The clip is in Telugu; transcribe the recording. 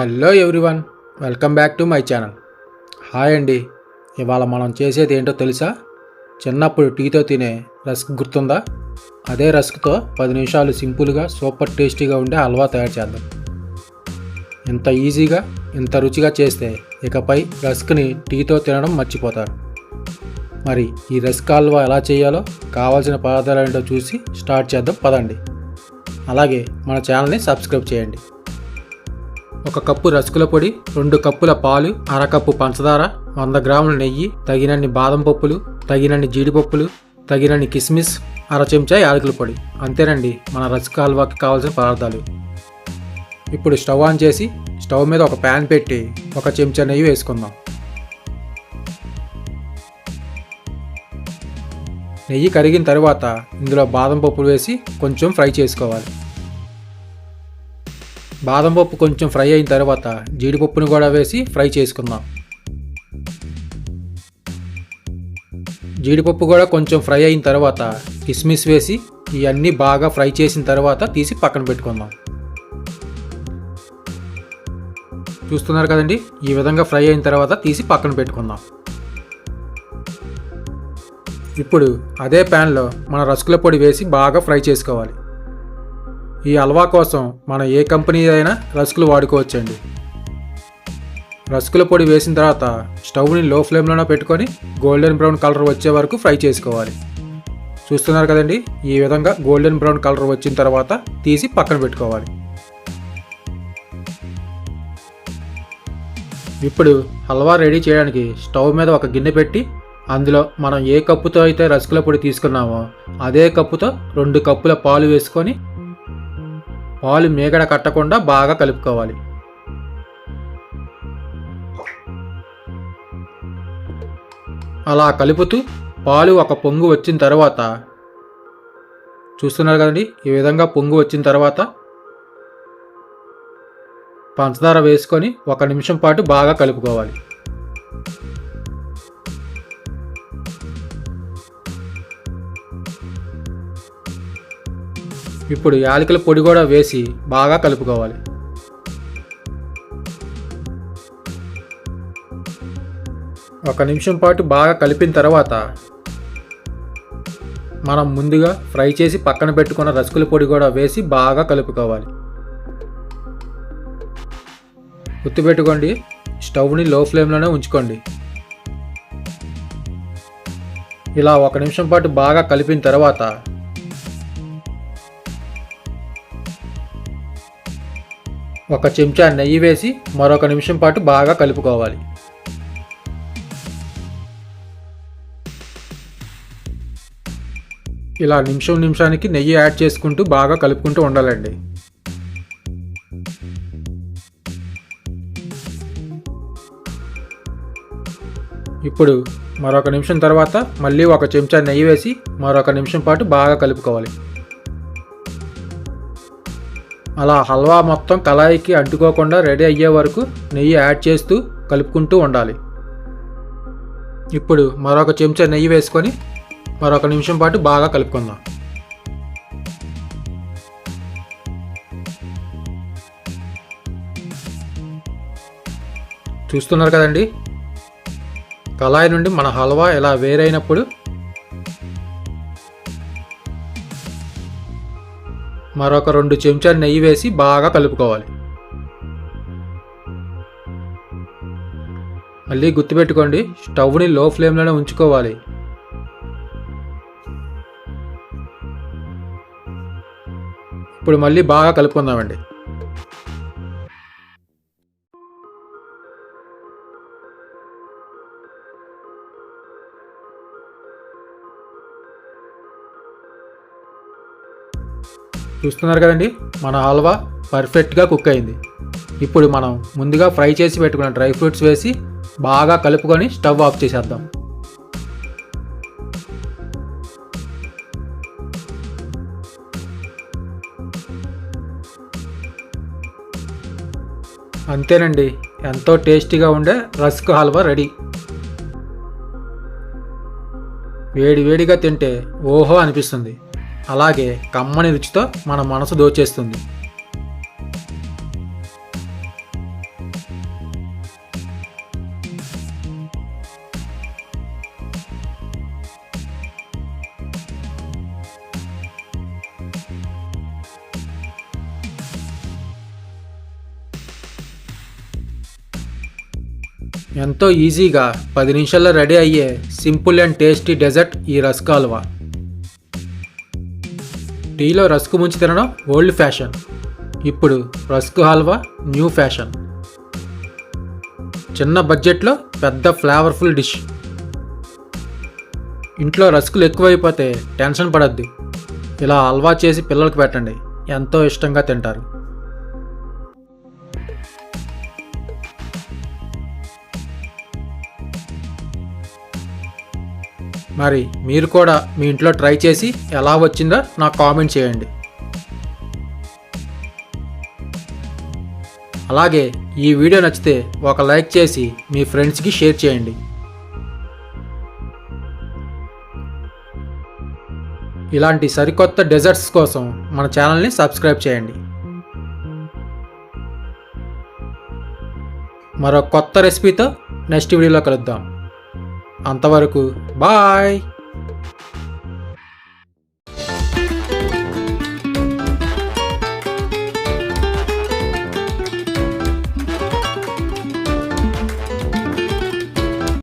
Hello everyone welcome back to my channel. Hi అండి ఇవాళ మనం చేసేది ఏంటో తెలుసా? చిన్నప్పుడు టీతో తినే రస్క్ గుర్తుందా? అదే రస్క్తో పది నిమిషాలు సింపుల్గా సూపర్ టేస్టీగా ఉండే హల్వా తయారు చేద్దాం. ఇంత ఈజీగా ఇంత రుచిగా చేస్తే ఇకపై రస్క్ని టీతో తినడం మర్చిపోతారు. మరి ఈ రస్క్ హల్వా ఎలా చేయాలో కావాల్సిన పదార్థాలు ఏంటో చూసి స్టార్ట్ చేద్దాం పదండి. అలాగే మన ఛానల్ని సబ్స్క్రైబ్ చేయండి. ఒక కప్పు రసుకుల పొడి రెండు కప్పుల పాలు అరకప్పు పంచదార వంద గ్రాముల నెయ్యి తగినన్ని బాదం పప్పులు తగినన్ని జీడిపప్పులు తగినన్ని కిస్మిస్ అర చెంచా యాలకుల పొడి. అంతేనండి మన రసుక హల్వాకి కావాల్సిన పదార్థాలు. ఇప్పుడు స్టవ్ ఆన్ చేసి స్టవ్ మీద ఒక ప్యాన్ పెట్టి ఒక చెంచా నెయ్యి వేసుకుందాం. నెయ్యి కరిగిన తర్వాత ఇందులో బాదం పప్పులు వేసి కొంచెం ఫ్రై చేసుకోవాలి. బాదం పప్పు కొంచెం ఫ్రై అయిన తర్వాత జీడిపప్పుని కూడా వేసి ఫ్రై చేసుకుందాం. జీడిపప్పు కూడా కొంచెం ఫ్రై అయిన తర్వాత కిస్మిస్ వేసి ఇవన్నీ బాగా ఫ్రై చేసిన తర్వాత తీసి పక్కన పెట్టుకుందాం. చూస్తున్నారు కదండి? ఈ విధంగా ఫ్రై అయిన తర్వాత తీసి పక్కన పెట్టుకుందాం. ఇప్పుడు అదే ప్యాన్లో మన రసుకుల పొడి వేసి బాగా ఫ్రై చేసుకోవాలి. ఈ హల్వా కోసం మనం ఏ కంపెనీ అయినా రస్కులు వాడుకోవచ్చండి. రస్కుల పొడి వేసిన తర్వాత స్టవ్ని లో ఫ్లేమ్లోనే పెట్టుకొని గోల్డెన్ బ్రౌన్ కలర్ వచ్చే వరకు ఫ్రై చేసుకోవాలి. చూస్తున్నారు కదండి ఈ విధంగా గోల్డెన్ బ్రౌన్ కలర్ వచ్చిన తర్వాత తీసి పక్కన పెట్టుకోవాలి. ఇప్పుడు హల్వా రెడీ చేయడానికి స్టవ్ మీద ఒక గిన్నె పెట్టి అందులో మనం ఏ కప్పుతో అయితే రసగుల పొడి తీసుకున్నామో అదే కప్పుతో రెండు కప్పుల పాలు వేసుకొని పాలు మేగడ కట్టకుండా బాగా కలుపుకోవాలి. అలా కలుపుతూ పాలు ఒక పొంగు వచ్చిన తర్వాత చూస్తున్నారు కదండి ఈ విధంగా పొంగు వచ్చిన తర్వాత పంచదార వేసుకొని ఒక నిమిషం పాటు బాగా కలుపుకోవాలి. ఇప్పుడు యాలకుల పొడి కూడా వేసి బాగా కలుపుకోవాలి. ఒక నిమిషం పాటు బాగా కలిపిన తర్వాత మనం ముందుగా ఫ్రై చేసి పక్కన పెట్టుకున్న రసకుల పొడి కూడా వేసి బాగా కలుపుకోవాలి. గుర్తుపెట్టుకోండి స్టవ్ని లో ఫ్లేమ్లోనే ఉంచుకోండి. ఇలా ఒక నిమిషం పాటు బాగా కలిపిన తర్వాత ఒక చెంచా నెయ్యి వేసి మరొక నిమిషం పాటు బాగా కలుపుకోవాలి. ఇలా నిమిషం నిమిషానికి నెయ్యి యాడ్ చేసుకుంటూ బాగా కలుపుకుంటూ ఉండాలండి. ఇప్పుడు మరొక నిమిషం తర్వాత మళ్ళీ ఒక చెంచా నెయ్యి వేసి మరొక నిమిషం పాటు బాగా కలుపుకోవాలి. అలా హల్వా మొత్తం కళాయికి అంటుకోకుండా రెడీ అయ్యే వరకు నెయ్యి యాడ్ చేస్తూ కలుపుకుంటూ ఉండాలి. ఇప్పుడు మరొక చెంచా నెయ్యి వేసుకొని మరొక నిమిషం పాటు బాగా కలుపుకుందాం. చూస్తున్నారు కదండి? కళాయి నుండి మన హల్వా ఇలా వేరైనప్పుడు మరొక రెండు చెంచాలు నెయ్యి వేసి బాగా కలుపుకోవాలి. మళ్ళీ గుర్తుపెట్టుకోండి స్టవ్ని లో ఫ్లేమ్లోనే ఉంచుకోవాలి. ఇప్పుడు మళ్ళీ బాగా కలుపుకుందామండి. చూస్తున్నారు కదండి మన హల్వా పర్ఫెక్ట్గా కుక్ అయింది. ఇప్పుడు మనం ముందుగా ఫ్రై చేసి పెట్టుకున్న డ్రై ఫ్రూట్స్ వేసి బాగా కలుపుకొని స్టవ్ ఆఫ్ చేసేద్దాం. అంతేనండి ఎంతో టేస్టీగా ఉండే రస్క్ హల్వా రెడీ. వేడి వేడిగా తింటే ఓహో అనిపిస్తుంది. అలాగే కమ్మని రుచితో మన మనసు దోచేస్తుంది. ఎంతో ఈజీగా పది నిమిషాల్లో రెడీ అయ్యే సింపుల్ అండ్ టేస్టీ డెజర్ట్ ఈ రస్కాల్వా టీలో రస్కు ముంచి తినడం ఓల్డ్ ఫ్యాషన్. ఇప్పుడు రస్కు హల్వా న్యూ ఫ్యాషన్. చిన్న బడ్జెట్లో పెద్ద ఫ్లేవర్ఫుల్ డిష్. ఇంట్లో రస్కులు ఎక్కువైపోతే టెన్షన్ పడద్దు. ఇలా హల్వా చేసి పిల్లలకు పెట్టండి. ఎంతో ఇష్టంగా తింటారు. మరి మీరు కూడా మీ ఇంట్లో ట్రై చేసి ఎలా వచ్చిందో నాకు కామెంట్ చేయండి. అలాగే ఈ వీడియో నచ్చితే ఒక లైక్ చేసి మీ ఫ్రెండ్స్కి షేర్ చేయండి. ఇలాంటి సరికొత్త డెజర్ట్స్ కోసం మన ఛానల్ని సబ్స్క్రైబ్ చేయండి. మరో కొత్త రెసిపీతో నెక్స్ట్ వీడియోలో కలుద్దాం. అంతవరకు బాయ్.